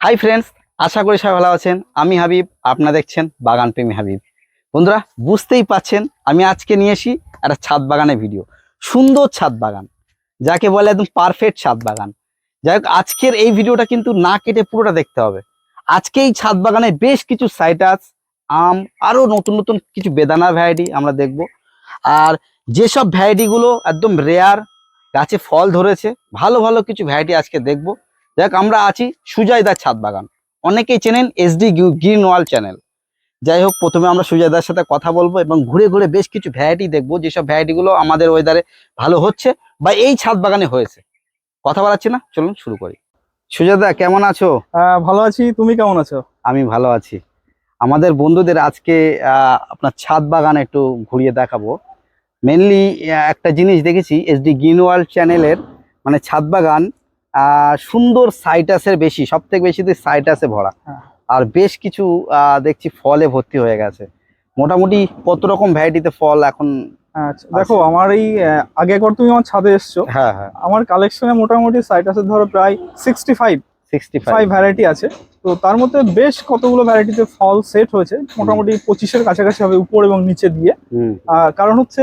Hi friends আশা করি সবাই ভালো আছেন। আমি হাবিব, আপনারা দেখছেন বাগান প্রেমী হাবিব। বন্ধুরা, বুঝতেই পাচ্ছেন, আমি আজকে নিয়ে এসি একটা ছাদ বাগানের ভিডিও সুন্দর ছাদ বাগান, যাকে বলে একদম পারফেক্ট ছাদ বাগান। যাই হোক, আজকের এই ভিডিওটা কিন্তু না কেটে পুরোটা দেখতে হবে। আজকে এই ছাদ বাগানে বেশ কিছু সাইটাস আম আরও নতুন নতুন কিছু বেদানা ভ্যারাইটি আমরা দেখব। আর যেসব ভ্যারাইটিগুলো একদম রেয়ার গাছে ফল ধরেছে, ভালো ভালো কিছু ভ্যারাইটি আজকে দেখব। দেখ আমরা আছি সুজয়দার ছাদ বাগান। অনেকেই চেনেন এসডি গ্রিন ওয়াল চ্যানেল যাই হোক প্রথমে আমরা সুজয়দার সাথে কথা বলব এবং ঘুরে ঘুরে বেশ কিছু ভ্যারাইটি দেখব যেসব ভ্যারাইটিগুলো আমাদের ওয়েদারে ভালো হচ্ছে বা এই ছাদ বাগানে হয়েছে। কথা বলাচ্ছি না চলুন শুরু করি। সুজয়দা কেমন আছো? ভালো আছি। তুমি কেমন আছো? আমি ভালো আছি। আমাদের বন্ধুদের আজকে আপনার ছাদ বাগান একটু ঘুরিয়ে দেখাবো। মেনলি একটা জিনিস দেখেছি এসডি গ্রিন ওয়ার্ল্ড চ্যানেলের মানে ছাদ বাগান সুন্দর সাইটাসের বেশি সব থেকে বেশি তো সাইটাসে ভরা। হ্যাঁ। আর বেশ কিছু দেখছি ফলে ভর্তি হয়ে গেছে। মোটামুটি কত রকম ভ্যারাইটিতে ফল এখন আচ্ছা দেখো আমার এই আগে একবার তুমি আমার ছাদে এসছো। হ্যাঁ হ্যাঁ। আমার কালেকশনে মোটামুটি সাইটাসের ধরো প্রায় sixty five sixty five variety আছে। তো তার মধ্যে বেশ কতগুলো ভ্যারাইটিতে ফল সেট হয়েছে। মোটামুটি পঁচিশের কাছাকাছি হবে উপর এবং নিচে দিয়ে। কারণ হচ্ছে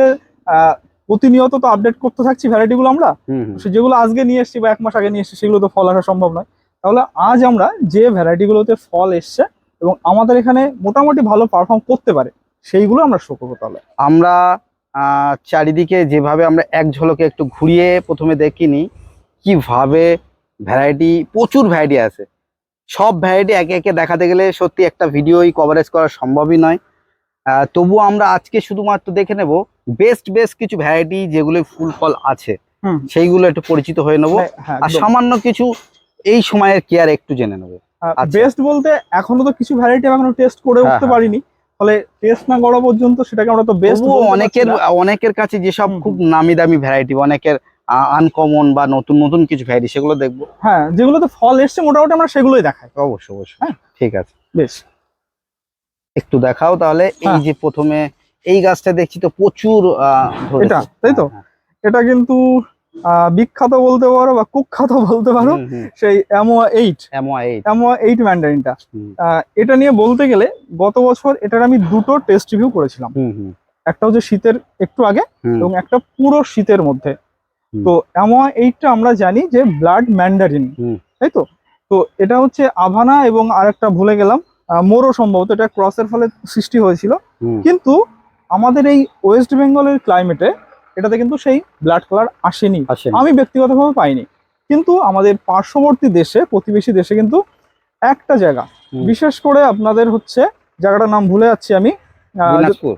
আহ, প্রতিনিয়ত তো আপডেট করতে থাকছি ভ্যারাইটিগুলো আমরা। যেগুলো আজকে নিয়ে এসেছি বা এক মাস আগে নিয়ে এসেছি সেগুলো তো ফল আসা সম্ভব নয়। তাহলে আজ আমরা যে ভ্যারাইটিগুলোতে ফল এসছে এবং আমাদের এখানে মোটামুটি ভালো পারফর্ম করতে পারে সেইগুলো আমরা শো করব তাহলে। আমরা চারিদিকে যেভাবে আমরা এক ঝলকে একটু ঘুরিয়ে প্রথমে দেখিনি কীভাবে ভ্যারাইটি প্রচুর ভ্যারাইটি আছে। সব ভ্যারাইটি একে একে দেখাতে গেলে সত্যি একটা ভিডিওই কভারেজ করা সম্ভবই নয়। তবুও আমরা আজকে শুধুমাত্র দেখে নেব বেস্ট বেস্ট কিছু ভ্যারাইটি যেগুলো ফুল ফল আছে সেইগুলো একটু পরিচিত হয়ে নেব। হ্যাঁ, হ্যাঁ, আর সামান্য কিছু এই সময়ের কেয়ার একটু জেনে নেব। আচ্ছা। বেস্ট বলতে এখনও তো কিছু ভ্যারাইটি এখনও টেস্ট করে হ্যাঁ, উঠতে। পারিনি। ফলে টেস্ট না করা পর্যন্ত সেটাকে আমরা তো বেস্ট অনেকের অনেকের কাছে যেসব খুব নামি দামি ভ্যারাইটি অনেকের আনকমন বা নতুন নতুন কিছু ভ্যারাইটি সেগুলো দেখব। হ্যাঁ যেগুলোতে ফল এসছে মোটামুটি আমরা সেগুলোই দেখাই। অবশ্যই অবশ্যই। হ্যাঁ। ঠিক আছে। বেশ। একটু দেখাও তাহলে। এই হ্যাঁ। যে প্রথমে এই গাছটা দেখছি তো প্রচুর এটা, তাই তো? হ্যাঁ, এটা কিন্তু বিখ্যাত বলতে পারো বা কুখ্যাত বলতে হ্যাঁ। পারো। সেই অ্যামোয়া এইট অ্যামোয়া এইট ম্যান্ডারিনটা এটা নিয়ে বলতে গেলে গত বছর এটার আমি দুটো টেস্ট রিভিউ করেছিলাম। একটা হচ্ছে শীতের একটু আগে এবং একটা পুরো শীতের মধ্যে। তো অ্যামোয়া এইটটা আমরা জানি যে ব্লাড ম্যান্ডারিন তাই তো? তো এটা হচ্ছে আভানা এবং আরেকটা ভুলে গেলাম। আহ, মোরো সম্ভবত এটা ক্রসের ফলে সৃষ্টি হয়েছিল। কিন্তু আমাদের এই ওয়েস্ট বেঙ্গলের ক্লাইমেটে এটাতে কিন্তু সেই ব্লাড কালার আসেনি। আমি ব্যক্তিগতভাবে পাইনি। কিন্তু আমাদের পার্শ্ববর্তী দেশে প্রতিবেশী দেশে কিন্তু একটা জায়গা বিশেষ করে আপনাদের হচ্ছে জায়গাটার নাম ভুলে যাচ্ছি আমি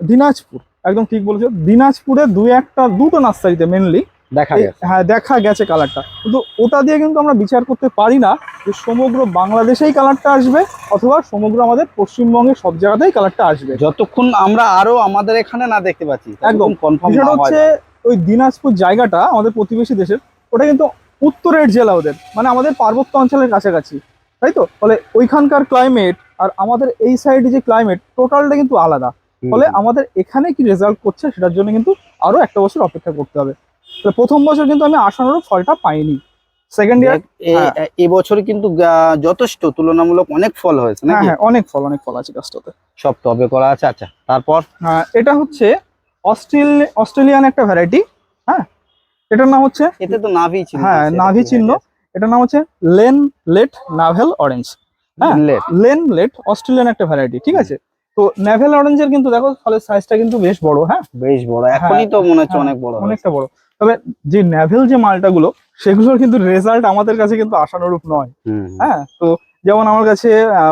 দিনাজপুর। একদম ঠিক বলেছ। দিনাজপুরে দুই একটা দুটো নার্সারিতে মেনলি দেখা গেছে। হ্যাঁ দেখা গেছে কালারটা কিন্তু ওটা দিয়ে কিন্তু আমরা বিচার করতে পারি না যে সমগ্র বাংলাদেশেই কালারটা আসবে অথবা সমগ্র আমাদের পশ্চিমবঙ্গের সব জায়গাতেই কালারটা আসবে। যতক্ষণ আমরা আরও আমাদের এখানে না দেখতে পাচ্ছি একদম। কনফার্ম হচ্ছে ওই দিনাজপুর জায়গাটা আমাদের প্রতিবেশী দেশের ওটা কিন্তু উত্তরের জেলা ওদের মানে আমাদের পার্বত্য অঞ্চলের কাছাকাছি তাই তো? ফলে ওইখানকার ক্লাইমেট আর আমাদের এই সাইডে যে ক্লাইমেট টোটালটা কিন্তু আলাদা। ফলে আমাদের এখানে কি রেজাল্ট করছে সেটার জন্য কিন্তু আরও একটা বছর অপেক্ষা করতে হবে। প্রথম বছর কিন্তু আমি আশানুরূপ ফলটা পাইনি। সেকেন্ড ইয়ার হ্যাঁ। এবছর কিন্তু যথেষ্ট তুলনামূলক অনেক ফল হয়েছে হ্যাঁ হ্যাঁ অনেক ফল অনেক ফল আছে গাছটাতে। সব টবে করা আছে আচ্ছা তারপর? হ্যাঁ, এটা হচ্ছে অস্ট্রেল অস্ট্রেলিয়ান একটা ভ্যারাইটি হ্যাঁ? এটার নাম হচ্ছে এতে তো নাভি চিহ্ন হ্যাঁ, নাভি চিহ্ন। এটার নাম হচ্ছে লেন লেট নাভেল অরেঞ্জ হ্যাঁ। Inlet, লেন লেট অস্ট্রেলিয়ান একটা ভ্যারাইটি ঠিক আছে? তো নাভেল অরেঞ্জের কিন্তু দেখো ফলের সাইজটা কিন্তু বেশ বড় হ্যাঁ? বেশ বড় এখনই তো মনে হচ্ছে হ্যাঁ, অনেক বড় অনেকটা বড়। তবে যে নাভেল যে মালটা গুলো সেগুলোর কিন্তু রেজাল্ট আমাদের কাছে কিন্তু আশানুরূপ নয়। হ্যাঁ তো যেমন আমার কাছে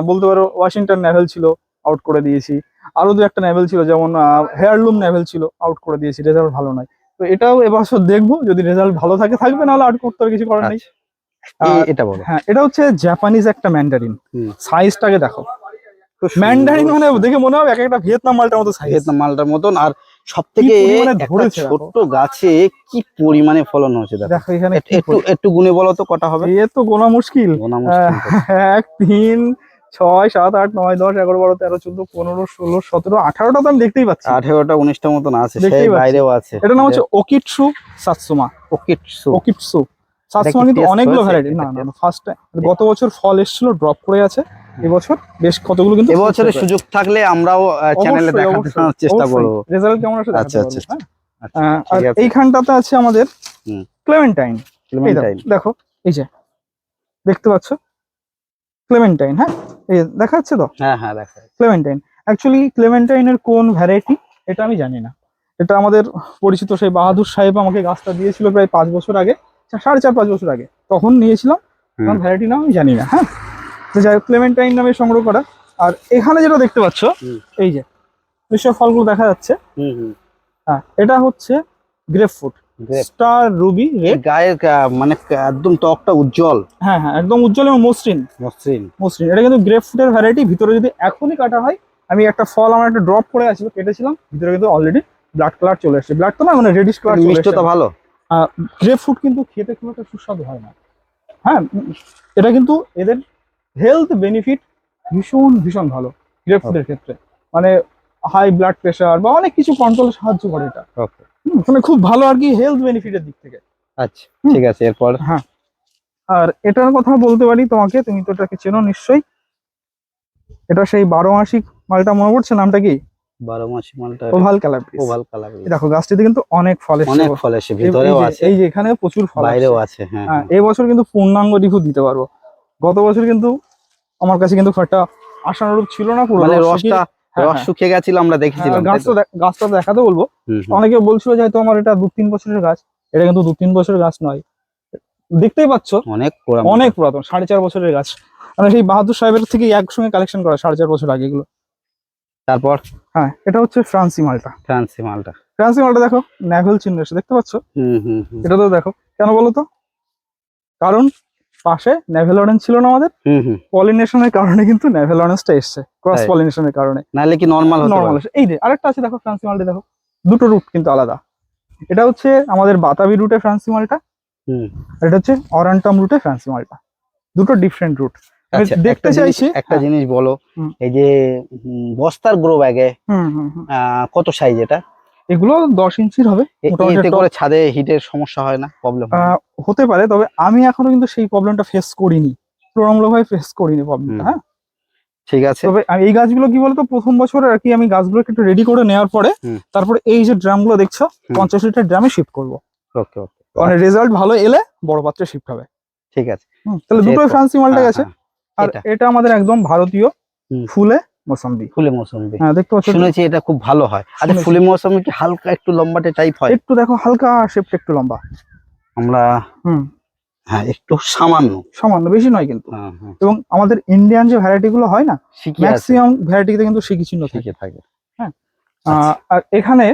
বলতে পারো ওয়াশিংটন নেভেল ছিল আউট করে দিয়েছি। আরও দু একটা নেভেল ছিল যেমন হেয়ারলুম নেভেল ছিল আউট করে দিয়েছি রেজাল্ট ভালো নয়। তো এটাও এবছর দেখব যদি রেজাল্ট ভালো থাকে থাকবে নাহলে আউট করতে হবে কিছু করার নেই। আচ্ছা, এটা বলো। হ্যাঁ এটা হচ্ছে জাপানিজ একটা ম্যান্ডারিন সাইজটাকে দেখো। ম্যান্ডারিন মানে দেখে মনে হবে এক একটা ভিয়েতনাম মালটার মতো ভিয়েতনাম মালটার মতন আর সব থেকে একটা ছোট্ট গাছে কি পরিমাণে ফলন হয়েছে দেখো। এখানে একটু- একটু গুনে বলো তো কটা হবে? এ তো গোনা মুশকিল। গোনা মুশকিল। এক তিন ছয় সাত আট নয় দশ এগারো বারো তেরো চোদ্দ পনেরো ষোলো সতেরো আঠারোটা তো আমি দেখতেই পাচ্ছি। আঠেরোটা উনিশটা মতন আছে সেই বাইরেও আছে। এটা নাম হচ্ছে ওকিটসু সাতসুমা পকেট ওকিটসু সাতসমা কিন্তু অনেকগুলো? ভ্যারাইটি না না ফার্স্ট টাইম গত বছর ফল এসেছিল ড্রপ করে আছে। এবছর বেশ কতগুলো কিন্তু এবছরে সুযোগ থাকলে আমরাও চ্যানেলে দেখানোর চেষ্টা করব। রেজাল্ট কেমন আসে আচ্ছা, আচ্ছা আচ্ছা, আচ্ছা আচ্ছা, আর। এইখানটাতে আছে আমাদের হুম। ক্লেমেন্টাইন দেখো, এই যে দেখতে পাচ্ছ? ক্লেমেন্টাইন হ্যাঁ? এই দেখা যাচ্ছে তো? হ্যাঁ হ্যাঁ দেখা। ক্লেমেন্টাইন অ্যাকচুয়ালি ক্লেমেন্টাইনের কোন ভ্যারাইটি এটা আমি জানি না। এটা আমাদের পরিচিত সেই বাহাদুর সাহেব আমাকে গাছটা দিয়েছিল প্রায় পাঁচ বছর আগে সাড়ে চার পাঁচ বছর আগে। তখন নিয়েছিলাম। ভ্যারাইটি নাম আমি জানি না হ্যাঁ? তো যাই হোক ক্লেমেন্টাইন নামে সংগ্রহ করা। আর এখানে যেটা দেখতে পাচ্ছ এই যে নিশ্চয় ফলগুলো দেখা যাচ্ছে। হ্যাঁ এটা হচ্ছে grapefruit star ruby red গায়ের মানে একদম ত্বকটা উজ্জ্বল। হ্যাঁ হ্যাঁ একদম উজ্জ্বল এবং মসৃণ। মসৃণ। মসৃণ। এটা কিন্তু গ্রেপ ফ্রুটের ভ্যারাইটি ভিতরে যদি এখনই কাটা হয় আমি একটা ফল আমার একটা ড্রপ করে আছিল কেটেছিলাম ভিতরে কিন্তু অলরেডি ব্লাড কালার চলে এসেছে ব্লাড তো না মানে রেডিশ কালার চলে এসেছে ভালো। গ্রেপ ফ্রুট কিন্তু খেতে খুব একটা সুস্বাদু হয় না। হ্যাঁ এটা কিন্তু এদের হেলথ বেনিফিট ভীষণ ভীষণ ভালো গ্রেপ ফ্রুটের ক্ষেত্রে। মানে হাই ব্লাড প্রেশার বা অনেক কিছু কন্ট্রোলে সাহায্য করে এটা। মানে খুব ভালো আর কি হেলথ বেনিফিটের দিক থেকে। আচ্ছা ঠিক আছে এরপর? হ্যাঁ। আর এটার কথা বলতে পারি তোমাকে তুমি তো এটাকে চেনো নিশ্চয়ই। এটা সেই বারো মাসিক মালটা মনে পড়ছে নামটা কি? বারো মাসিক মালটা ওভাল ক্যালাব্রিস ওভাল কালার দেখো গাছটিতে কিন্তু অনেক ফল এসেছে। অনেক ফল এসে এই- ভিতরেও আছে। এই যে এখানে প্রচুর ফল বাইরেও আছে হ্যাঁ। হ্যাঁ এই বছর কিন্তু পূর্ণাঙ্গ রিভিউ দিতে পারব। গত বছর কিন্তু আমার কাছে কিন্তু একটা আশানুরূপ ছিল না পুরো মানে রসটা হ্যাঁ, রস হ্যাঁ। শুকিয়ে গেছিল আমরা দেখেছিলাম তাই গাছটা গাছটা দেখাতে বলব। অনেকে বলছিল যে হয়তো আমার এটা দু তিন বছরের গাছ। এটা কিন্তু দু তিন বছরের গাছ নয়। দেখতেই পাচ্ছ অনেক পুরানো অনেক পুরাতন সাড়ে চার বছরের গাছ। মানে সেই বাহাদুর সাহেবের থেকে একসঙ্গে কালেকশন করা সাড়ে চার বছর আগে এগুলো। তারপর? হ্যাঁ এটা হচ্ছে ফ্রান্সি মালটা। ফ্রান্সি মালটা। ফ্রান্সি মালটা দেখো ন্যাভেল চিহ্ন দেখতে পাচ্ছ? হুম হুম হুম। এটা তো দেখো কেন বলো তো? কারণ পাশে ন্যাভেল অরেঞ্জ ছিল না আমাদের। পলিনেশনের কারণে কিন্তু অরেঞ্জটা এসছে ক্রস। পলিনেশনের কারণে। নাহলে কি নর্মাল হতে নর্মাল এই যে আরেকটা আছে দেখো ফ্রান্সি মালটা দেখো। দুটো রুট কিন্তু আলাদা। এটা হচ্ছে আমাদের বাতাবি রুটে ফ্রান্সি মালটা হুম। আর এটা হচ্ছে অরান্টাম রুটে ফ্রান্সি মালটা দুটো ডিফারেন্ট রুট আচ্ছা দেখতে একটা জিনিস- চাইছি একটা জিনিস বলো। এই যে বস্তার গ্রো ব্যাগে হুম হুম হুম। কত সাইজ এটা? এগুলো দশ ইঞ্চির হবে এতে করে ছাদে হিটের সমস্যা হয় না? প্রবলেম হতে পারে তবে আমি এখনও কিন্তু সেই প্রবলেমটা ফেস করিনি। তুলনামূলকভাবে ফেস করিনি প্রবলেমটা। হ্যাঁ। ঠিক আছে। তবে আমি এই গাছগুলো কি বলতো প্রথম বছর আর কি আমি গাছগুলোকে একটু রেডি করে নেওয়ার পরে তারপরে এই যে ড্রামগুলো দেখছ পঞ্চাশ লিটার ড্রামে শিফট করব। ওকে ওকে মানে রেজাল্ট ভালো এলে বড় পাত্রে শিফট হবে। ঠিক আছে। তাহলে দুটোই ফ্রান্সি মালটা গেছে আর। এটা। আমাদের একদম ভারতীয় ফুলে মোসাম্বি। ফুলে মৌসুমি হ্যাঁ দেখতে পাচ্ছ শুনেছি এটা খুব ভালো হয়। আচ্ছা। ফুলে মৌসুমি কি হালকা একটু লম্বাটে টাইপ হয়? একটু দেখো হালকা শেপটা একটু লম্বা। আমরা হুম। হ্যাঁ একটু সামান্য। সামান্য বেশি নয় কিন্তু। হ্যাঁ হ্যাঁ। এবং আমাদের ইন্ডিয়ান যে ভ্যারাইটি গুলো হয় না ম্যাক্সিমাম ভ্যারাইটিতে কিন্তু সিকি চিহ্ন থাকে। থাকে। আহ, আর এখানে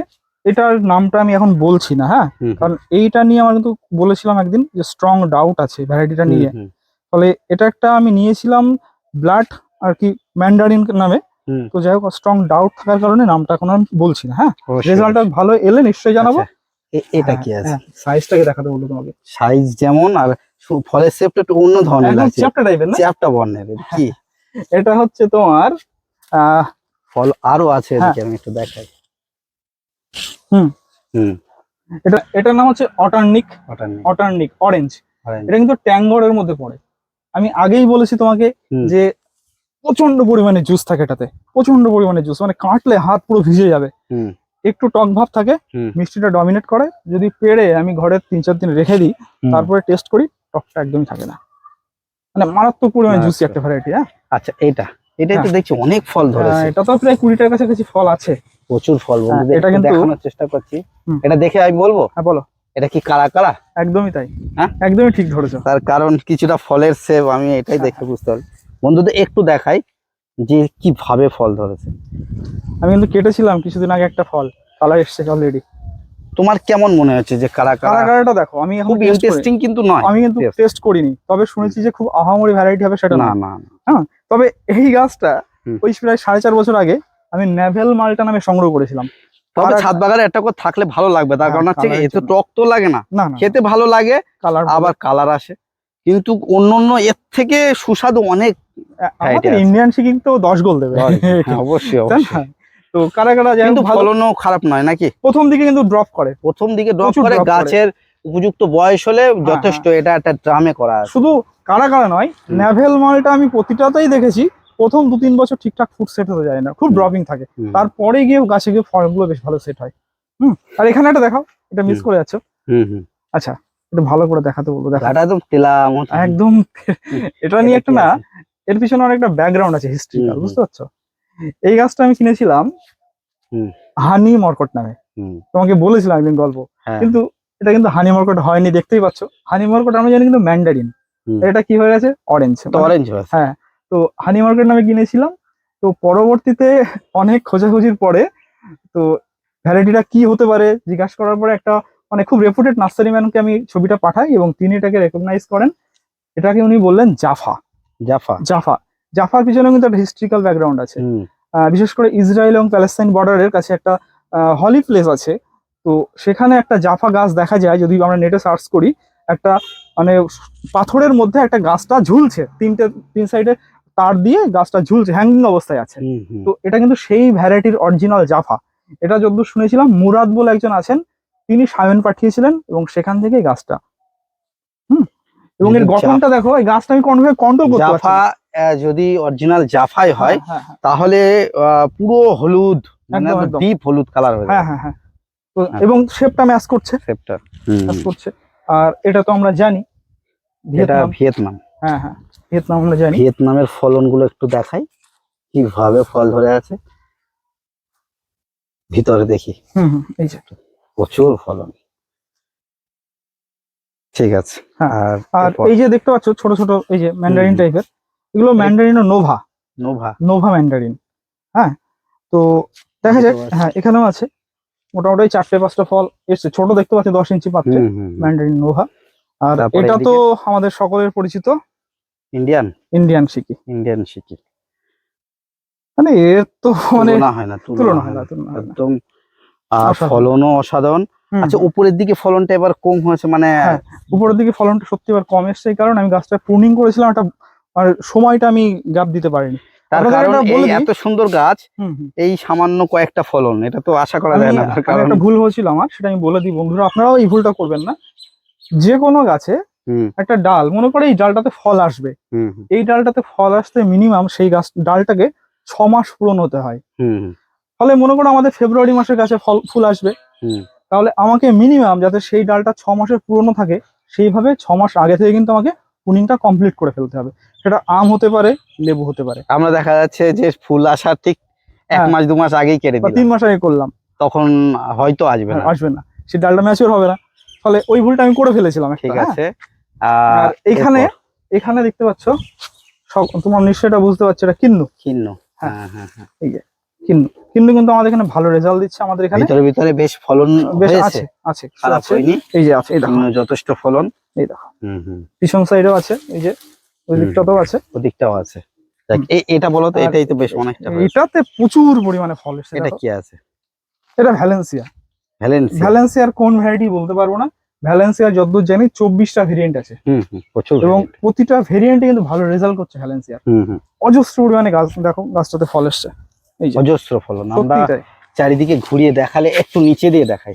এটার নামটা আমি এখন বলছি না হ্যাঁ? কারণ এইটা নিয়ে আমার কিন্তু বলেছিলাম একদিন যে স্ট্রং ডাউট আছে ভ্যারাইটিটা নিয়ে। ফলে এটা একটা আমি নিয়েছিলাম ব্লাড আর কি ম্যান্ডারিন নামে। তো যাই হোক স্ট্রং ডাউট থাকার কারণে নামটা এখন আমি বলছি না হ্যাঁ? রেজাল্টটা ভালো এলে নিশ্চয়ই জানাব। আচ্ছা, এটা কি আছে? সাইজটাকে দেখাতে বলব তোমাকে। সাইজ যেমন আর ফলের শেপটা একটু অন্য ধরনের লাগছে। চ্যাপ্টা টাইপের না? চ্যাপটা বর্ণের কি? এটা হচ্ছে তোমার আহ, ফল আরও আছে হ্যাঁ। এদিকে আমি একটু দেখাই। হুম। হুম। এটা এটার নাম হচ্ছে অটার্নিক। নেই অটার্নিক অরেঞ্জ এটা কিন্তু ট্যাঙ্গরের মধ্যে পড়ে। আমি আগেই বলেছি তোমাকে যে প্রচণ্ড পরিমাণে জুস থাকে এটাতে। প্রচণ্ড পরিমাণে জুস মানে কাটলে হাত পুরো ভিজে যাবে। হুম। একটু টক ভাব থাকে মিষ্টিটা ডমিনেট করে যদি পেড়ে আমি ঘরে তিন চার দিন রেখে দিই তারপরে টেস্ট করি টকটা একদমই থাকে না। মানে মারাত্মক পরিমাণে জুসি। একটা ভ্যারাইটি হ্যাঁ? আচ্ছা এটা এটাই তো হ্যাঁ। দেখছি অনেক ফল ধরেছে। আহ, এটা তো প্রায় কুড়িটার কাছাকাছি ফল আছে। প্রচুর ফল বন্ধুদের এটা কিন্তু- দেখানোর চেষ্টা করছি। এটা দেখে আমি বলব? হ্যাঁ বলো। এটা কি কালা কালা একদমই তাই। হ্যাঁ? একদমই ঠিক ধরেছো। তার কারণ কিছুটা ফলের সেব আমি এটাই হ্যাঁ, দেখে বুঝতে পারি বন্ধুদের একটু দেখাই যে কীভাবে ফল ধরেছে। আমি কিন্তু কেটেছিলাম কিছুদিন আগে একটা ফল কালার এসছে অলরেডি তোমার কেমন মনে হচ্ছে যে কারা কারা? কালারটা দেখো আমি খুব ইন্টারেস্টিং কিন্তু নয় আমি কিন্তু টেস্ট করিনি তবে শুনেছি যে খুব আহামরি ভ্যারাইটি হবে সেটা না না না। তবে এই গাছটা ওই প্রায় সাড়ে চার বছর আগে আমি নেভেল মালটা নামে সংগ্রহ করেছিলাম। তবে ছাদ বাগানে একটা করে থাকলে ভালো লাগবে তার হ্যাঁ, কারণ হচ্ছে এতে টক তো লাগে না খেতে ভালো লাগে আবার কালার আসে। কিন্তু অন্য অন্য এর থেকে সুস্বাদু অনেক আমাদের। ইন্ডিয়ান শিকিং তো দশ গোল দেবে। হ্যাঁ, অবশ্যই অবশ্যই। তো কারা কারা কিন্তু ফলনও খারাপ নয় নাকি? প্রথম দিকে কিন্তু ড্রপ করে। প্রথম দিকে ড্রপ করে গাছের উপযুক্ত বয়স হলে যথেষ্ট এটা একটা ড্রামে করা শুধু কারা কারা নয়। ন্যাভেল মালটা আমি প্রতিটাতেই দেখেছি প্রথম দু তিন বছর ঠিকঠাক ফুট সেট হতে যায় না খুব ড্রপিং থাকে। তারপরে গিয়ে গাছে গিয়ে ফর্মগুলো বেশ ভালো সেট হয়। হুম আর এখানে একটা দেখাও এটা মিস করে যাচ্ছ। হুম হুম। আচ্ছা এটা ভালো করে দেখাতে বলব দেখা। একদম তেলা একদম এটা নিয়ে একটা না এর পিছনে অনেকটা ব্যাকগ্রাউন্ড আছে হিস্ট্রিক্যাল। বুঝতে পারছ? এই গাছটা আমি কিনেছিলাম হানি মর্কট নামে। তোমাকে বলেছিলাম একদিন গল্প। হ্যাঁ। কিন্তু এটা কিন্তু হানি মর্কট হয়নি দেখতেই পাচ্ছ। হানি মর্কট আমরা জানি কিন্তু ম্যান্ডারিন এটা কি হয়ে গেছে? অরেঞ্জ অরেঞ্জ হ্যাঁ তো হানি মার্কেট নামে কিনেছিলাম। তো পরবর্তীতে অনেক খোঁজাখুঁজির পরে তো ভ্যারাইটিটা কি হতে পারে জিজ্ঞাসা করার পরে একটা মানে খুব রেপুটেড নার্সারি ম্যানকে আমি ছবিটা পাঠাই এবং তিনি এটাকে রেকগনাইজ করেন। এটাকে উনি বললেন জাফা। জাফা। জাফা। জাফার পিছনে কিন্তু একটা হিস্ট্রিক্যাল ব্যাকগ্রাউন্ড আছে। বিশেষ করে ইসরায়েল এবং প্যালেস্তাইন বর্ডারের কাছে একটা হলি প্লেস আছে। তো সেখানে একটা জাফা গাছ দেখা যায় যদি আমরা নেটে সার্চ করি। একটা মানে পাথরের মধ্যে একটা গাছটা ঝুলছে। তিনটে তিন সাইডে তার দিয়ে গাছটা ঝুলছে হ্যাঙ্গিং অবস্থায় আছে। তো এটা কিন্তু সেই ভ্যারাইটির অরিজিনাল জাফা। এটা যতদূর শুনেছিলাম মুরাদ বলে একজন আছেন। তিনি সায়ন পাঠিয়েছিলেন এবং সেখান থেকে গাছটা। হুম? এবং এর গঠনটা দেখো এই গাছটা আমি কোনোভাবে কন্ট্রোল করতে পারছি। জাফা যদি অরিজিনাল জাফাই হয় হ্যাঁ, হ্যাঁ, তাহলে আহ, পুরো হলুদ মানে। ডিপ হলুদ কালার হয়ে হ্যাঁ হ্যাঁ হ্যাঁ। হ্যাঁ। এবং শেপটা ম্যাচ করছে। সেপ্টার কাজ করছে। আর এটা তো আমরা জানি এটা ভিয়েতনাম হ্যাঁ হ্যাঁ। ভিয়েতনাম আমরা জানি। ভিয়েতনামের ফলনগুলো একটু দেখাই কীভাবে ফল ধরে আছে। ভিতরে দেখি। হুম হুম এই যে। প্রচুর ফলন। ঠিক আছে হ্যাঁ, আর আর এই যে দেখতে পাচ্ছ ছোট ছোট এই যে ম্যান্ডারিন টাইপের এগুলো ম্যান্ডারিন ও নোভা নোভা নোভা ম্যান্ডারিন হ্যাঁ। তো দেখা যাক হ্যাঁ এখানেও আছে। মোটামুটি চারটে পাঁচটা ফল এসছে। ছোট দেখতে পাচ্ছি দশ ইঞ্চি হুম ম্যান্ডারিন নোভা আর এটা তো আমাদের সকলের পরিচিত ইন্ডিয়ান ইন্ডিয়ান সিকি ইন্ডিয়ান শিকি মানে এর তো মানে তুলনা হয় না। তুলনা হয় না। একদম আর ফলনও অসাধারণ। আচ্ছা উপরের দিকে ফলনটা এবার কম হয়েছে মানে হ্যাঁ, উপরের দিকে ফলনটা সত্যি এবার কম এসছে এই কারণে আমি গাছটা প্রুনিং করেছিলাম একটা আর সময়টা আমি গ্যাপ দিতে পারিনি। তার কারণ। এত সুন্দর গাছ এই সামান্য কয়েকটা ফলন এটা তো আশা করা যায় না কারণ একটা ভুল হয়েছিল আমার সেটা আমি বলে দিই বন্ধুরা আপনারাও এই ভুলটা করবেন না। যে কোনো গাছে একটা ডাল মনে করে এই ডালটাতে ফল আসবে। এই ডালটাতে ফল আসতে মিনিমাম সেই গাছ ডালটাকে ছ মাস পূরণ হতে হয়। ফলে মনে করো আমাদের ফেব্রুয়ারি মাসের কাছে ফল ফুল আসবে। তাহলে আমাকে মিনিমাম যাতে সেই ডালটা ছ মাসের পুরনো থাকে সেইভাবে ছ মাস আগে থেকে কিন্তু আমাকে প্রুনিংটা কমপ্লিট করে ফেলতে হবে। সেটা আম হতে পারে লেবু হতে পারে। আমরা দেখা যাচ্ছে যে ফুল আসার ঠিক এক হ্যাঁ। মাস দু মাস আগেই কেটে তিন মাস আগে করলাম। তখন হয়তো আসবে না। আসবে না। সেই ডালটা ম্যাচিওর হবে না। ফলে ওই ভুলটা আমি করে ফেলেছিলাম ঠিক হ্যাঁ? আছে। আর এখানে এখানে দেখতে পাচ্ছ সব তোমার নিশ্চয়ই এটা বুঝতে পারছ এটা কিন্নু। কিন্ন। হ্যাঁ। হ্যাঁ হ্যাঁ হ্যাঁ। কিন্নু কিন্নু। কিন্তু কিন্তু আমাদের এখানে ভালো রেজাল্ট দিচ্ছে আমাদের এখানে। ভিতরে ভিতরে বেশ ফলন বেশ আছে আছে খারাপ আছে হয়নি। এই যে আছে এই দেখো। যথেষ্ট ফলন। এই দেখো। হুম হুম। পিছন সাইডেও আছে এই যে ওই। দিকটাতেও আছে। ওদিকটাও আছে। দেখ, এটা বলো তো এটাই তো বেশ অনেকটা এটাতে প্রচুর পরিমাণে ফল এসেছে এটা। কি আছে? এটা ভ্যালেন্সিয়া ভ্যালেন্সিয়া ভ্যালেন্সিয়ার কোন ভ্যারাইটি বলতে পারব না। ভ্যালেন্সিয়ার যতদূর জানি চব্বিশটা ভেরিয়েন্ট আছে। হুম হুম এবং প্রতিটা ভেরিয়েন্টে কিন্তু ভালো রেজাল্ট করছে ভ্যালেন্সিয়ার অজস্র পরিমাণে গাছ দেখো গাছটাতে ফল এসছে। অজস্র ফলন। আমরা চারিদিকে ঘুরিয়ে দেখালে একটু নিচে দিয়ে দেখাই।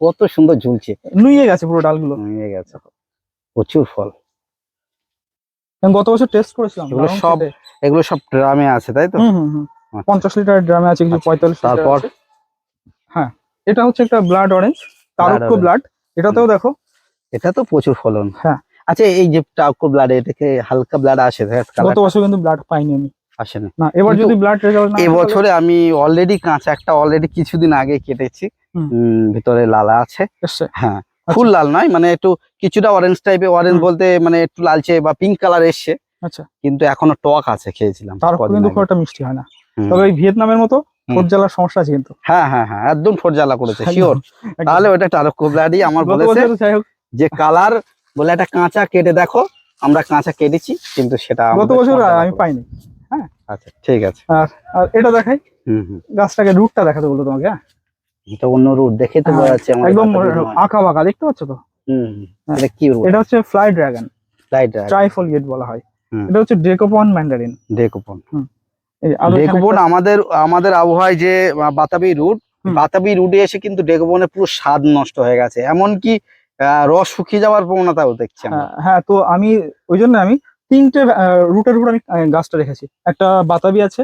কত সুন্দর ঝুলছে। নুইয়ে গেছে পুরো ডালগুলো। নিয়ে গেছে। প্রচুর ফল। গত বছর টেস্ট করেছিলাম এগুলো সব এগুলো সব ড্রামে আছে তাই তো? হুম হুম হুম। আচ্ছা। পঞ্চাশ লিটার ড্রামে আছে কিছু আচ্ছা, পঁয়তাল্লিশ তারপর? হ্যাঁ এটা হচ্ছে একটা ব্লাড অরেঞ্জ তারক্য ব্লাড এটাতেও দেখো। এটা তো প্রচুর ফলন। হ্যাঁ। আচ্ছা এই যে টাকো ব্লাড এটাকে হালকা ব্লাড আসে গত বছর কিন্তু ব্লাড পাইনি আমি। আসে না এবার যদি ব্লাড রেজাল্ট না এই আসে তাহলে- বছরে আমি অলরেডি কাঁচা একটা অলরেডি কিছুদিন আগে কেটেছি। ভিতরে লালা আছে। হ্যাঁ ফুল লাল নয় মানে একটু কিছুটা অরেঞ্জ টাইপের অরেঞ্জ বলতে মানে একটু লালচে বা পিঙ্ক কালার এসছে। আচ্ছা। কিন্তু এখনও টক আছে খেয়েছিলাম তারপর কিন্তু খুব একটা মিষ্টি হয় না। তবে এই ভিয়েতনামের মতো জ্বালার সমস্যা আছে কিন্তু। হ্যাঁ হ্যাঁ হ্যাঁ একদম জ্বালা করেছে শিওর তাহলে ওটা টারক ব্লাডই আমার বলেছে যে কালার বলে একটা কাঁচা কেটে দেখো আমরা কাঁচা কেটেছি কিন্তু সেটা গত বছর আমি করেছে। পাইনি আচ্ছা ঠিক আছে। আর এটা দেখাই? হুম হুম। গাছটাকে রুটটা দেখাতে বলতো তোমাকে হ্যাঁ? এটা অন্য রুট দেখে তো হ্যাঁ, বোঝা যাচ্ছে আমাদের একদম আঁকা বাঁকা দেখতে পাচ্ছ তো? হুম। হ্যাঁ। এটা কি রুট? এটা হচ্ছে ফ্লাই ড্রাগন ট্রাইফোলিয়েট বলা হয়। এটা হচ্ছে ডেকোপন ম্যান্ডারিন। ডেকুপন। ডেকুপন আমাদের আমাদের আবহাওয়ায় যে বাতাবি রুট বাতাবি রুটে এসে কিন্তু ডেকুপনের পুরো স্বাদ নষ্ট হয়ে গেছে। এমনকি রস শুকিয়ে যাওয়ার প্রবণতাও দেখছি হ্যাঁ, হ্যাঁ তো আমি ওই জন্য আমি তিনটে রুটের উপর আমি গাছটা রেখেছি। একটা বাতাবি আছে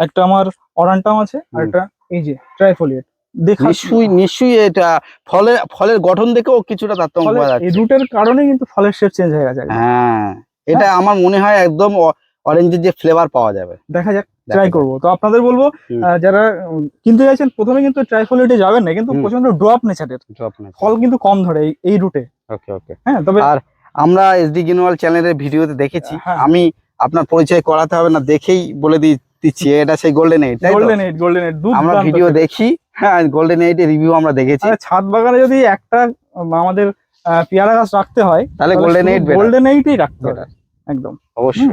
একটা আমার অরান্টাম আছে আর একটা এই যে ট্রাইফোলিয়েট। দেখা নিশ্চয়ই নিশ্চয়ই এটা ফলের ফলের গঠন দেখেও কিছুটা তারতম্য পাওয়া এই যাচ্ছে রুটের কারণে কিন্তু ফলের শেপ চেঞ্জ হয়ে গেছে। হ্যাঁ এটা আমার মনে হয় একদম অরেঞ্জের যে ফ্লেভার পাওয়া যাবে। দেখা যাক ট্রাই। করব। তো আপনাদের বলব যারা কিনতে চাইছেন প্রথমে কিন্তু ট্রাইফোলিয়েটে যাবেন না কিন্তু। প্রচণ্ড ড্রপ নেচারের। ফল কিন্তু কম ধরে এই- এই রুটে ওকে ওকে হ্যাঁ তবে আর আমরা এসডি গিনওয়াল চ্যানেলের ভিডিওতে দেখেছি। হ্যাঁ। আমি আপনার পরিচয় করাতে হবে না দেখেই বলে দিচ্ছি এটা সেই golden eight golden eight golden eight আমরা ভিডিও দেখি হ্যাঁ গোল্ডেন এইট এর রিভিউ আমরা দেখেছি। ছাদ বাগানে যদি একটা আমাদের পেয়ারা গাছ রাখতে হয় তাহলে গোল্ডেন এইট গোল্ডেন এইটই রাখতে হবে একদম। অবশ্যই।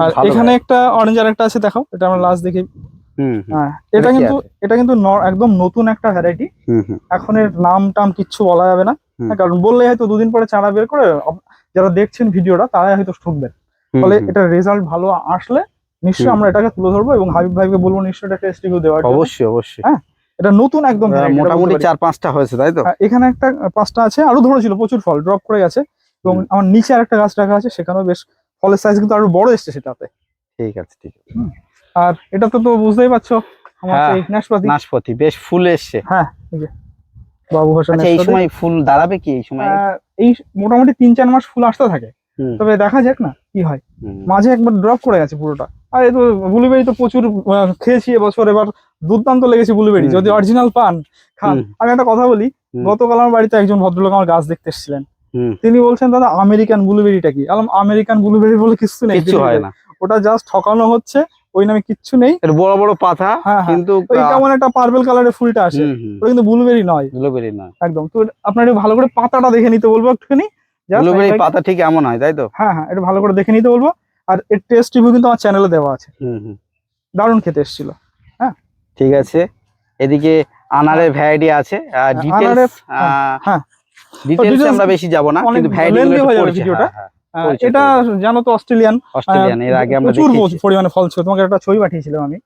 আর এখানে একটা অরেঞ্জ আর একটা আছে দেখো এটা আমরা লাস্ট দেখি এটা কিন্তু এটা কিন্তু একদম নতুন একটা ভ্যারাইটি এখন এর নাম টাম কিচ্ছু বলা যাবে না। হ্যাঁ, কারণ বললে হয়তো দুদিন পরে চারা বের করে যারা দেখছেন ভিডিওটা তারাই হয়তো ঠকবেন ফলে এটা রেজাল্ট ভালো আসলে নিশ্চয়ই আমরা এটাকে তুলে ধরবো এবং হাবিব ভাইকে বলব নিশ্চয়ই এটা টেস্ট রিভিউ দেওয়ার অবশ্যই অবশ্যই। হ্যাঁ, এটা নতুন একদম মোটামুটি চার পাঁচটা হয়েছে তাই তো? হ্যাঁ, এখানে একটা পাঁচটা আছে আরও ধরেছিল প্রচুর ফল ড্রপ করে গেছে। এবং আমার নিচে আর একটা গাছ রাখা আছে সেখানেও বেশ ফলের সাইজ কিন্তু আরও বড় এসছে সেটাতে। ঠিক আছে ঠিক আছে। আর এটা তো তো বুঝতেই পারছ হ্যাঁ, নাশপাতি। নাশপাতি বেশ ফুল এসছে। হ্যাঁ বাবু হোসেন আচ্ছা এই সময় ফুল দাঁড়াবে কি? এই সময়? এই মোটামুটি তিন চার মাস ফুল আসতে থাকে। তবে দেখা যাক না কি হয়। মাঝে একবার ড্রপ করে গেছে পুরোটা। আর এই তো ব্লুবেরি তো প্রচুর খেয়েছি এবছর। এবার দুর্দান্ত লেগেছে ব্লুবেরি যদি অরিজিনাল পান খান। আমি একটা কথা বলি গতকাল আমার বাড়িতে একজন ভদ্রলোক আমার গাছ দেখতে এসেছিলেন। তিনি বলছেন দাদা আমেরিকান ব্লুবেরিটা কি? আলাম আমেরিকান ব্লুবেরি বলে কিছু নেই। হয় না। ওটা জাস্ট ঠকানো হচ্ছে ওই নামে কিচ্ছু নেই। বড় বড় পাতা হ্যাঁ, হ্যাঁ। কিন্তু ওই কেমন একটা পার্পল কালারের ফুলটা আসে। ওটা কিন্তু ব্লুবেরি নয়। ব্লুবেরি না একদম। তো আপনার ভালো করে পাতাটা দেখে নিতে বলব একটুখানি। ব্লুবেরি পাতা ঠিক এমন হয় তাই তো? হ্যাঁ হ্যাঁ এটা ভালো করে দেখে নিতে বলব। আর এর টেস্ট রিভিউ কিন্তু আমার চ্যানেলে দেওয়া আছে। হুম হুম। দারুণ খেতে এসেছিল। হ্যাঁ। ঠিক আছে। এদিকে আনারের ভ্যারাইটি আছে। ডিটেলস আনারের- হ্যাঁ। ডিটেলস আমরা বেশি যাব না কিন্তু ভ্যারাইটি হয়ে যাবে ভিডিওটা। এটা জানো তো অস্ট্রেলিয়ান অস্ট্রেলিয়ান এর আগে আমরা প্রচুর পরিমাণে ফল ছিল। তোমাকে একটা ছবি পাঠিয়েছিলাম আমি।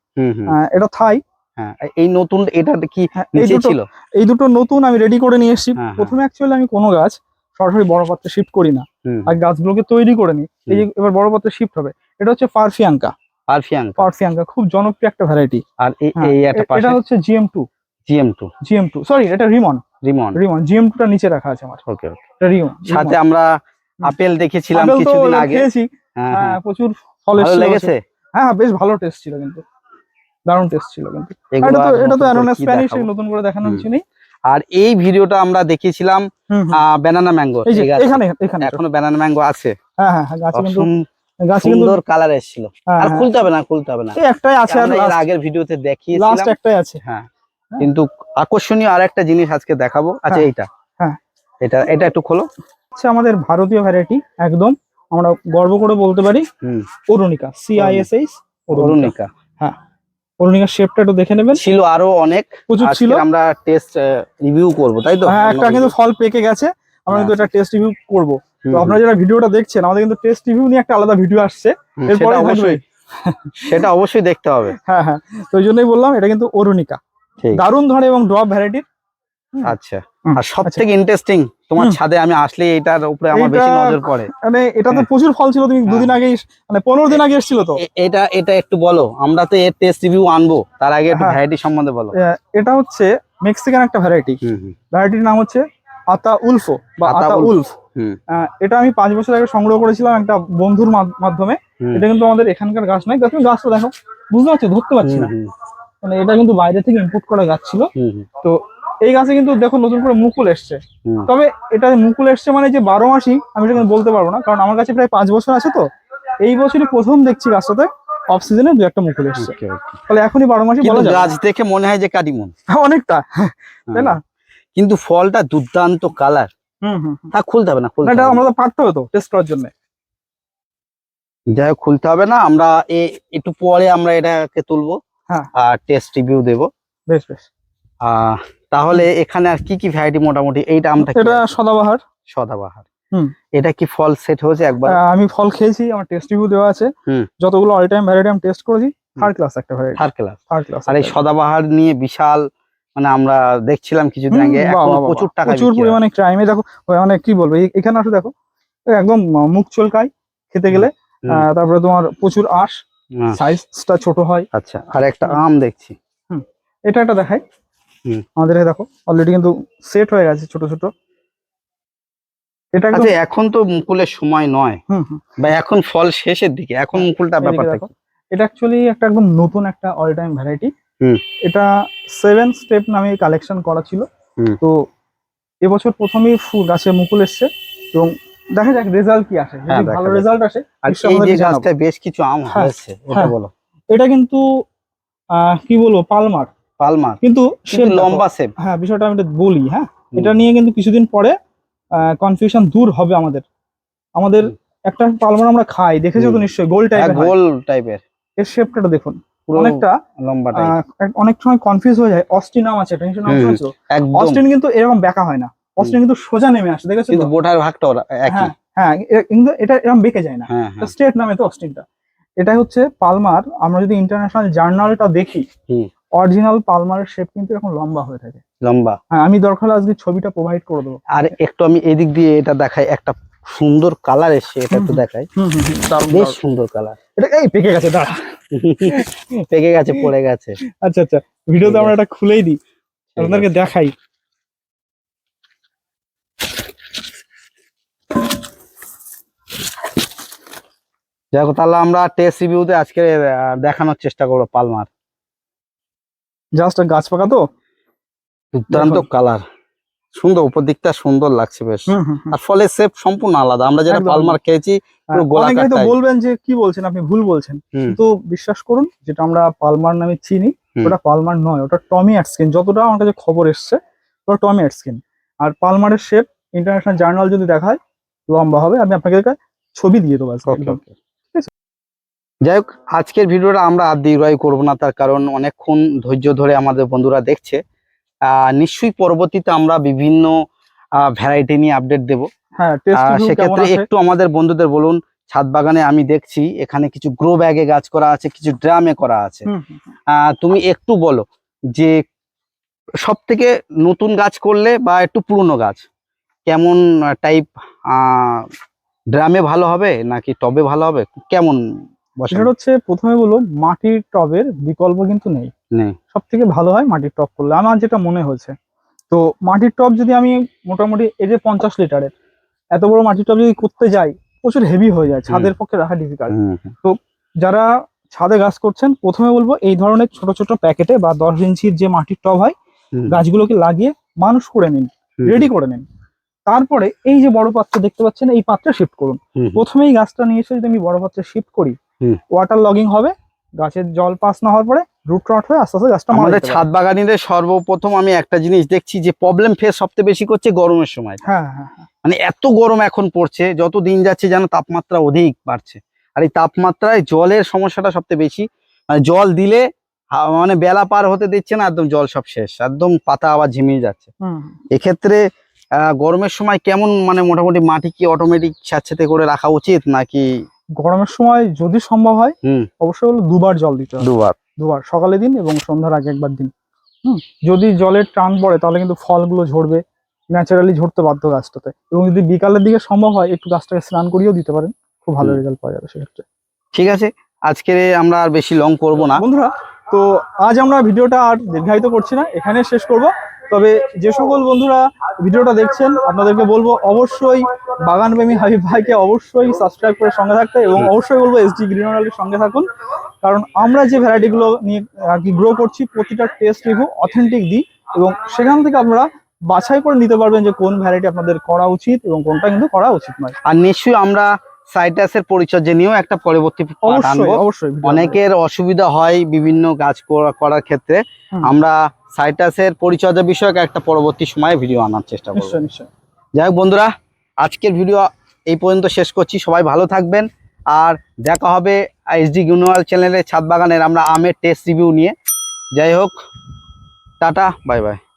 এটা থাই। হ্যাঁ এই নতুন এটা কি হ্যাঁ, নিচে ছিল? এই দুটো নতুন আমি রেডি করে নিয়ে এসেছি। হ্যাঁ। প্রথমে অ্যাকচুয়ালি আমি কোনো গাছ সরাসরি বড় পাত্রে শিফট করি না। আর গাছগুলোকে তৈরি করে নিই। এই যে এবার বড় পাত্রে শিফট হবে। এটা হচ্ছে পারফিয়াঙ্কা। পারফিয়াং পারফিয়াঙ্কা খুব জনপ্রিয় একটা ভ্যারাইটি আর এই একটা এটা হচ্ছে GM two GM two GM two sorry এটা রিমন রিমন রিমন জিএম টুটা নিচে রাখা আছে আমার। ওকে এটা রিমন সাথে আমরা আপেল দেখেছিলাম কিছুদিন আগে। খেয়েছি। হ্যাঁ হ্যাঁ, হ্যাঁ। প্রচুর ফল লেগেছে? হ্যাঁ বেশ ভালো টেস্ট ছিল কিন্তু। দারুণ টেস্ট ছিল কিন্তু। এটা তো এটা তো কি স্প্যানিশ নতুন করে। কিছু নেই। আর এই ভিডিওটা আমরা দেখিয়েছিলাম হুম। ব্যানানা ম্যাঙ্গো এখানে এখানে। এখনও ব্যানানা ম্যাঙ্গো আছে। হ্যাঁ হ্যাঁ গাছ কিন্তু গাছে কিন্তু সুন্দর কালার এসেছিল। আর। খুলতে হবে না খুলতে হবে না। একটাই আছে আর আগের ভিডিওতে লাস্ট একটাই আছে। হ্যাঁ। কিন্তু আকর্ষণীয় আর একটা জিনিস আজকে দেখাবো। আচ্ছা এইটা। হ্যাঁ। এটা এটা একটু খোলো। হচ্ছে আমাদের ভারতীয় ভ্যারাইটি একদম আমরা গর্ব করে বলতে পারি অরুণিকা সিআইএসএইচ অরুণিকা। অরুণিকা। অরুণিকার শেপটা একটু দেখে নেবেন। ছিল আরও অনেক প্রচুর ছিল। আমরা টেস্ট রিভিউ করব তাই তো? হ্যাঁ একটা কিন্তু ফল পেকে গেছে আমরা কিন্তু এটা টেস্ট রিভিউ করব। তো আপনারা যারা ভিডিওটা দেখছেন আমাদের কিন্তু টেস্ট রিভিউ নিয়ে একটা আলাদা ভিডিও আসছে। এরপরে অবশ্যই। সেটা অবশ্যই দেখতে হবে। হ্যাঁ হ্যাঁ। তো ওই জন্যই বললাম এটা কিন্তু অরুণিকা। দারুণ ধরে এবং ড্রপ ভ্যারাইটির আচ্ছা। আর সব আচ্ছা। থেকে ইন্টারেস্টিং তোমার ছাদে আমি আসলে এটার উপরে আমার বেশি নজর পড়ে। মানে এটা তো হ্যাঁ। প্রচুর ফল ছিল তুমি দুদিন হ্যাঁ। আগে মানে পনেরো দিন আগে এসেছিল তো। এটা এটা একটু বলো আমরা তো এর টেস্ট রিভিউ আনব তার আগে একটু। ভ্যারাইটি সম্বন্ধে বলো। এটা হচ্ছে মেক্সিকান একটা ভ্যারাইটি ভ্যারাইটির নাম হচ্ছে আতা উলফো বা আতা উলফ। এটা আমি পাঁচ বছর আগে সংগ্রহ করেছিলাম একটা বন্ধুর মাধ্যমে। এটা কিন্তু আমাদের এখানকার গাছ নয় তুমি গাছটা দেখো বুঝতে পারছি ধরতে পারছি না। মানে এটা কিন্তু বাইরে থেকে ইম্পোর্ট করা গাছ ছিল। তো এই গাছে কিন্তু দেখো নতুন করে মুকুল এসছে। তবে এটা মুকুল এসছে মানে যে বারো মাসই আমি এটা কিন্তু বলতে পারব না কারণ আমার কাছে প্রায় পাঁচ বছর আছে তো। এই বছরই প্রথম দেখছি গাছটাতে অফ সিজনে দু একটা মুকুল এসছে. তাহলে এখনই বারো মাসই বলা যাবে। গাছ দেখে মনে হয় যে কাটিমন হ্যাঁ, অনেকটা। তাই না? কিন্তু ফলটা দুর্দান্ত কালার হুম হুম। তা খুলতে হবে না খুলতে এটা আমরা তো পারতে হবে তো টেস্ট করার জন্য। যাই হোক খুলতে হবে না। আমরা এ- একটু পরে আমরা এটাকে তুলবো। হ্যাঁ। আর টেস্ট রিভিউ দেবো। বেশ বেশ। আহ, তাহলে এখানে আর কি কি ভ্যারাইটি মোটামুটি? এইটা আমটা এটা সদাবাহার। সদাবাহার। হুম। এটা কি ফল সেট হয়েছে একবার? আমি ফল খেয়েছি আমার টেস্ট রিভিউ দেওয়া আছে। হুম। যতগুলো অল টাইম ভ্যারাইটি আমি টেস্ট করেছি থার্ড ক্লাস একটা variety third class third class আর এই সদাবাহার নিয়ে বিশাল মানে আমরা দেখছিলাম কিছুদিন আগে প্রচুর টাকা প্রচুর পরিমাণে ক্রাইমে দেখো মানে কি বলব এখানে আসো দেখো একদম মুখ চলকায় খেতে গেলে তারপরে তোমার প্রচুর আঁশ সাইজটা ছোট হয়। আচ্ছা আর একটা আম দেখছি। এটা একটা দেখাই। আমাদের দেখো অলরেডি কিন্তু সেট হয়ে গেছে ছোট ছোট। এটা আচ্ছা এখন তো মুকুলের সময় নয়। বা এখন ফল শেষের দিকে এখন মুকুলটা এদিকে ব্যাপারটা দেখো। এটা অ্যাকচুয়ালি একটা একদম নতুন একটা অল টাইম ভ্যারাইটি হুম। এটা সেভেন স্টেপ নামে কালেকশন করা ছিল। হুম। তো এবছর প্রথমেই ফুল গাছে মুকুল এসছে এবং দেখা যাক রেজাল্ট কি আসে। হ্যাঁ, যদি ভালো রেজাল্ট আসে বেশ কিছু আম হ্যাঁ, হয়েছে হ্যাঁ। বলো। এটা কিন্তু আহ, কি বলব পালমার। পালমার। কিন্তু সে লম্বা সেপ হ্যাঁ বিষয়টা আমি বলি হ্যাঁ? এটা নিয়ে কিন্তু কিছুদিন পরে কনফিউশন দূর হবে আমাদের। আমাদের একটা পালমার আমরা খাই দেখেছ তো নিশ্চয়ই? গোল হ্যাঁ, টাইপের গোল টাইপের এর শেপটা দেখুন। অনেকটা লম্বা অনেক সময় কনফিউজ হয়ে যায়। অস্টিন নাম আছে হুম, একদম। অস্টিন কিন্তু এরকম বেঁকা হয় না। অস্টিন কিন্তু সোজা নেমে আসে দেখেছ কিন্তু? বোটার ভাগটা একই। হ্যাঁ হ্যাঁ কিন্তু এটা এরকম বেঁকে যায় না। হ্যাঁ হ্যাঁ। স্ট্রেট নামে তো অস্টিনটা এটা হচ্ছে পালমার। আমরা যদি ইন্টারন্যাশনাল জার্নালটা দেখি। অরিজিনাল পালমারের শেপ কিন্তু এরকম লম্বা হয়ে থাকে। লম্বা। হ্যাঁ আমি দরকার হলে আজকে ছবিটা প্রোভাইড করে দেবো। আর একটু আমি এদিক দিয়ে এটা দেখাই একটা সুন্দর কালার এসছে এটা একটু দেখাই। বেশ সুন্দর কালার এটা এই পেকে গেছে দাঁড়া। পেকে গেছে পড়ে গেছে। আচ্ছা আচ্ছা। ভিডিওতে আমরা এটা খুলেই দিই। আপনাদেরকে। দেখাই। দেখো তাহলে আমরা টেস্ট রিভিউতে আজকে দেখানোর চেষ্টা করব পালমার জাস্ট গাছ পাকা তো? দুর্দান্ত কালার সুন্দর উপর দিকটা সুন্দর লাগছে বেশ। আর ফলের শেপ সম্পূর্ণ আলাদা। আমরা যেটা পালমার খেয়েছি হ্যাঁ, অনেকে বলবেন যে কি বলছেন আপনি ভুল বলছেন। কিন্তু বিশ্বাস করুন যেটা আমরা পালমার নামে চিনি ওটা পালমার নয় ওটা টমি অ্যাটস্কিন যতটা আমার কাছে খবর এসছে ওটা টমি অ্যাটস্কিন আর পালমারের শেপ ইন্টারন্যাশনাল জার্নাল যদি দেখায় লম্বা হবে আমি আপনাকে ছবি দিয়ে দেবো আজকে Okay, একদম। okay. যাই হোক আজকের ভিডিওটা আমরা আর দীর্ঘায়ু করব না তার কারণ অনেকক্ষণ ধৈর্য ধরে আমাদের বন্ধুরা দেখছে। নিশ্চয়ই পরবর্তীতে আমরা বিভিন্ন ভ্যারাইটি নিয়ে আপডেট দেবো। হ্যাঁ সেক্ষেত্রে একটু আমাদের বন্ধুদের বলুন ছাদ বাগানে আমি দেখছি এখানে কিছু গ্রো ব্যাগে গাছ করা আছে কিছু ড্রামে করা আছে। আহ, তুমি একটু বলো যে সব থেকে নতুন গাছ করলে বা একটু পুরনো গাছ কেমন টাইপ ড্রামে ভালো হবে নাকি টবে ভালো হবে? কেমন? সেটা হচ্ছে প্রথমে বলো মাটির টবের বিকল্প কিন্তু নেই। নেই। সব থেকে ভালো হয় মাটির টব করলে। আমার যেটা মনে হয়েছে তো মাটির টব যদি আমি মোটামুটি এই যে পঞ্চাশ লিটারের এত বড় মাটির টব যদি করতে যাই প্রচুর হেভি হয়ে যায় ছাদের পক্ষে রাখা ডিফিকাল্ট হুম, যারা ছাদে গাছ করছেন প্রথমে বলব এই ধরনের ছোট ছোট প্যাকেটে বা দশ ইঞ্চির যে মাটির টব হয় গাছগুলোকে লাগিয়ে মানুষ করে নিন রেডি করে নিন। তারপরে এই যে বড় পাত্র দেখতে পাচ্ছেন এই পাত্রে শিফট করুন। প্রথমেই গাছটা নিয়ে এসে যদি আমি বড় পাত্রে শিফট করি। ওয়াটার লগিং হবে গাছের জল পাস না হওয়ার পরে রুট রট হয়ে আস্তে আস্তে গাছটা আমাদের ছাদ বাগানিদের সর্বপ্রথম আমি একটা জিনিস দেখছি যে প্রবলেম ফেস সবচেয়ে বেশি করছে গরমের সময়। হ্যাঁ হ্যাঁ হ্যাঁ। মানে এত গরম এখন পড়ছে যত দিন যাচ্ছে যেন তাপমাত্রা অধিক বাড়ছে। আর এই তাপমাত্রায় জলের সমস্যাটা সবচেয়ে বেশি। মানে জল দিলে মানে বেলা পার হতে দিচ্ছে না একদম জল সব শেষ একদম পাতা আবার ঝিমিয়ে যাচ্ছে। এক্ষেত্রে আহ, গরমের সময় কেমন মানে মোটামুটি মাটি কি অটোমেটিক স্যাঁতস্যাঁতে করে রাখা উচিত নাকি গরমের সময় যদি সম্ভব হয় অবশ্যই হলো দুবার জল দিতে হবে। দুবার। দুবার। সকালে দিন এবং সন্ধ্যার আগে একবার দিন। হুম। যদি জলের টান পড়ে তাহলে কিন্তু ফলগুলো ঝরবে ন্যাচারালি ঝরতে বাধ্য গাছটাতে। এবং যদি বিকালের দিকে সম্ভব হয় একটু গাছটাকে স্নান করিয়েও দিতে পারেন। খুব ভালো রেজাল্ট পাওয়া যাবে সেক্ষেত্রে। ঠিক আছে। আজকে আমরা আর বেশি লং করব না। বন্ধুরা তো আজ আমরা ভিডিওটা আর দীর্ঘায়িত করছি না। এখানে শেষ করব। তবে যে সকল বন্ধুরা ভিডিওটা দেখছেন আপনাদেরকে বলব অবশ্যই বাগানপ্রেমী হাবিব ভাইকে অবশ্যই সাবস্ক্রাইব করে সঙ্গে থাকতে এবং অবশ্যই বলব এসডি গ্রিনারের সঙ্গে থাকুন। কারণ আমরা যে ভ্যারাইটিগুলো নিয়ে আর কি গ্রো করছি প্রতিটা টেস্ট রিভিউ অথেন্টিক দিই এবং সেখান থেকে আপনারা বাছাই করে নিতে পারবেন যে কোন ভ্যারাইটি আপনাদের করা উচিত এবং কোনটা কিন্তু করা উচিত নয়। আর নিশ্চয়ই আমরা সাইটাসের পরিচর্যা নিয়েও একটা পরবর্তী অবশ্যই অনেকের অসুবিধা হয় বিভিন্ন গাছ করা- করার ক্ষেত্রে। আমরা সাইটাসের পরিচর্যা বিষয়ক একটা পরবর্তী সময়ে ভিডিও আনার চেষ্টা করব। যাই হোক বন্ধুরা আজকের ভিডিও এই পর্যন্ত শেষ করছি। সবাই ভালো থাকবেন। আর দেখা হবে এইচডি গুনুয়াল চ্যানেলের ছাদ বাগানের আমরা আমের টেস্ট রিভিউ নিয়ে। যাই হোক টাটা বাই বাই